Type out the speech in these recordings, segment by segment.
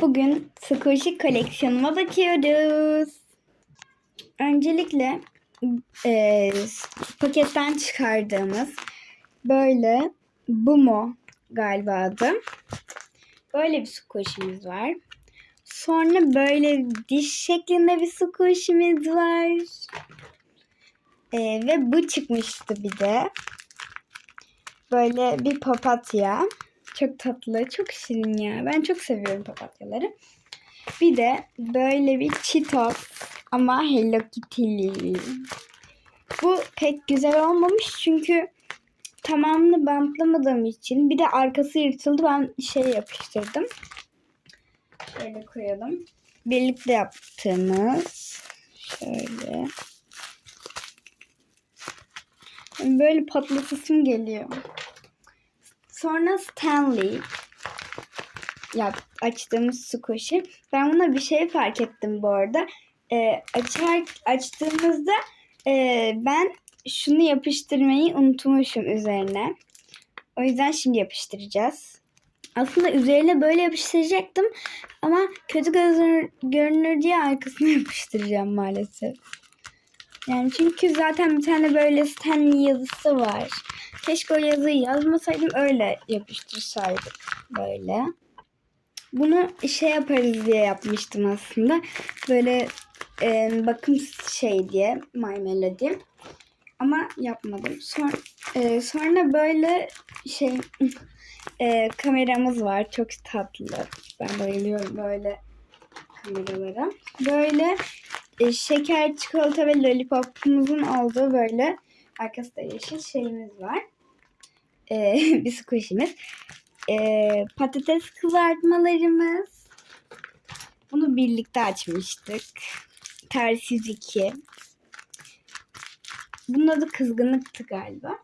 Bugün Squishy koleksiyonuma bakıyoruz. Öncelikle e, paketten çıkardığımız böyle Bumo galiba adı. Böyle bir squishy'miz var. Sonra böyle diş şeklinde bir squishy'miz var. E, ve bu çıkmıştı bir de. Böyle bir papatya. Çok tatlı, çok şirin ya. Ben çok seviyorum papatyaları. Bir de böyle bir Cheetos ama Hello Kitty'li. Bu pek güzel olmamış çünkü tamamını bantlamadığım için bir de arkası yırtıldı. Ben şey yapıştırdım. Şöyle koyalım. Birlikte yaptığımız şöyle böyle patlatasım geliyor. Sonra Stanley yap, açtığımız squishy. Ben buna bir şey fark ettim bu arada. Ee, açar açtığımızda e, ben şunu yapıştırmayı unutmuşum üzerine. O yüzden şimdi yapıştıracağız. Aslında üzerine böyle yapıştıracaktım ama kötü görünür, görünür diye arkasına yapıştıracağım maalesef. Yani çünkü zaten bir tane böyle Stanley yazısı var. Keşke o yazıyı yazmasaydım öyle yapıştırsaydık böyle. Bunu şey yaparız diye yapmıştım aslında. Böyle e, bakım şey diye My Melody. Ama yapmadım. Sonra, e, sonra böyle şey e, kameramız var. Çok tatlı. Ben bayılıyorum böyle kameralara. Böyle e, şeker, çikolata ve lollipopumuzun olduğu böyle arkasında yeşil şeyimiz var. E, bir squishy'miz. E, patates kızartmalarımız. Bunu birlikte açmıştık. Ters 102. Bunun adı kızgınlıktı galiba.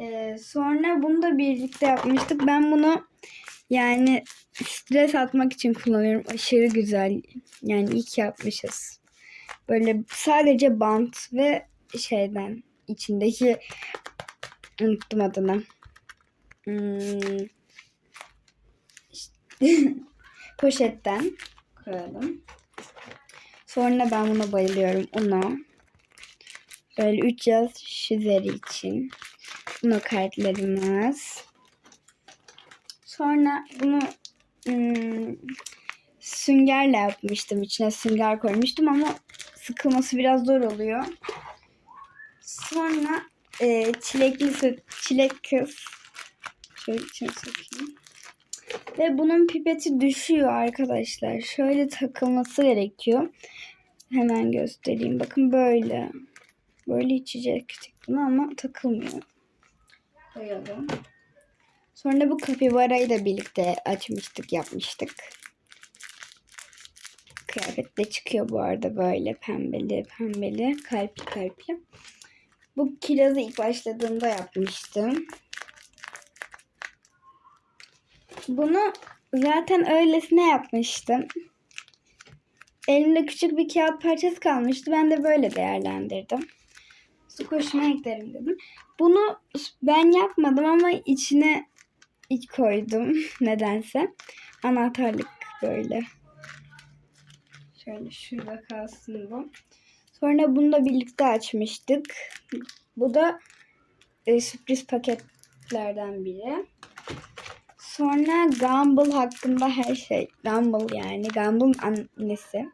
E, sonra bunu da birlikte yapmıştık. Ben bunu yani stres atmak için kullanıyorum. Aşırı güzel. Yani iyi ki yapmışız. Böyle sadece bant ve şeyden içindeki unuttum adını. Hmm. İşte- Poşetten koyalım. Sonra ben buna bayılıyorum. Una. Böyle 3 yaz üzeri için. Uno kartlarımız. Sonra bunu hmm, süngerle yapmıştım. İçine sünger koymuştum ama sıkılması biraz zor oluyor. Sonra e, çilekli çilek kız. Şöyle içine sokayım. Ve bunun pipeti düşüyor arkadaşlar. Şöyle takılması gerekiyor. Hemen göstereyim. Bakın böyle. Böyle içecektik bunu ama takılmıyor. Koyalım. Sonra bu kapibarayı da birlikte açmıştık, yapmıştık. Kıyafet de çıkıyor bu arada böyle pembeli pembeli, kalpli kalpli. Bu kirazı ilk başladığımda yapmıştım. Bunu zaten öylesine yapmıştım. Elimde küçük bir kağıt parçası kalmıştı. Ben de böyle değerlendirdim. Su koşuma eklerim dedim. Bunu ben yapmadım ama içine iç koydum nedense. Anahtarlık böyle. Şöyle şurada kalsın bu. Sonra bunu da birlikte açmıştık. Bu da e, sürpriz paketlerden biri. Sonra Gumball hakkında her şey. Gumball yani. Gumball'ın annesi.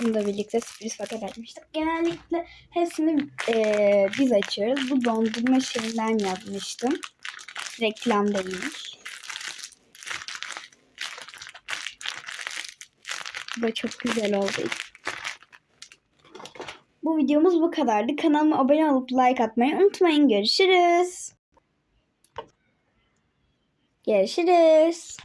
Bunu da birlikte sürpriz paket açmıştık. Genellikle hepsini e, biz açıyoruz. Bu dondurma şeyinden yapmıştım. Reklam değilmiş. Bu da çok güzel oldu. Bu videomuz bu kadardı. Kanalıma abone olup like atmayı unutmayın. Görüşürüz. Görüşürüz.